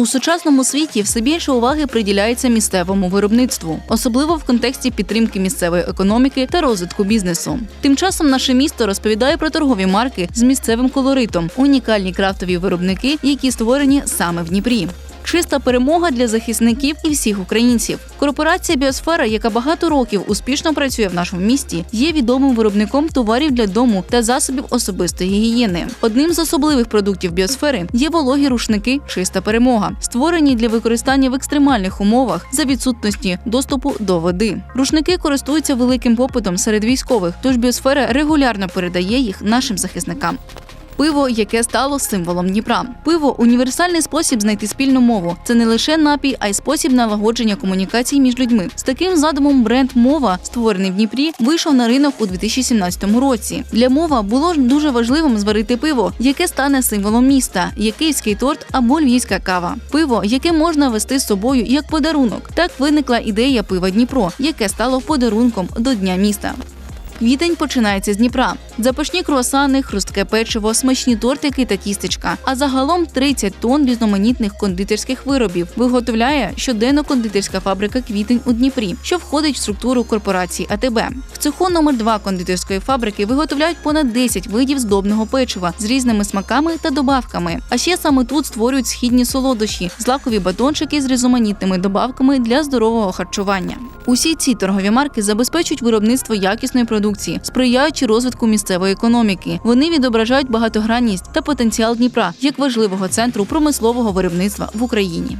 У сучасному світі все більше уваги приділяється місцевому виробництву, особливо в контексті підтримки місцевої економіки та розвитку бізнесу. Тим часом наше місто розповідає про торгові марки з місцевим колоритом, унікальні крафтові виробники, які створені саме в Дніпрі. Чиста перемога для захисників і всіх українців. Корпорація Біосфера, яка багато років успішно працює в нашому місті, є відомим виробником товарів для дому та засобів особистої гігієни. Одним з особливих продуктів біосфери є вологі рушники Чиста перемога, створені для використання в екстремальних умовах за відсутності доступу до води. Рушники користуються великим попитом серед військових, тож біосфера регулярно передає їх нашим захисникам. Пиво, яке стало символом Дніпра. Пиво універсальний спосіб знайти спільну мову. Це не лише напій, а й спосіб налагодження комунікацій між людьми. З таким задумом бренд Мова, створений в Дніпрі, вийшов на ринок у 2017 році. Для мова було дуже важливим зварити пиво, яке стане символом міста, як київський торт або львівська кава. Пиво, яке можна вести з собою як подарунок. Так виникла ідея пива Дніпро, яке стало подарунком до Дня міста. Квітень починається з Дніпра. Запашні круасани, хрустке печиво, смачні тортики та тістечка. А загалом 30 тонн різноманітних кондитерських виробів виготовляє щоденно кондитерська фабрика Квітень у Дніпрі, що входить в структуру корпорації АТБ. В цеху номер 2 кондитерської фабрики виготовляють понад 10 видів здобного печива з різними смаками та добавками. А ще саме тут створюють східні солодощі, злакові батончики з різноманітними добавками для здорового харчування. Усі ці торгові марки забезпечують виробництво якісної продукції, сприяючи розвитку місцевої економіки. Вони відображають багатогранність та потенціал Дніпра як важливого центру промислового виробництва в Україні.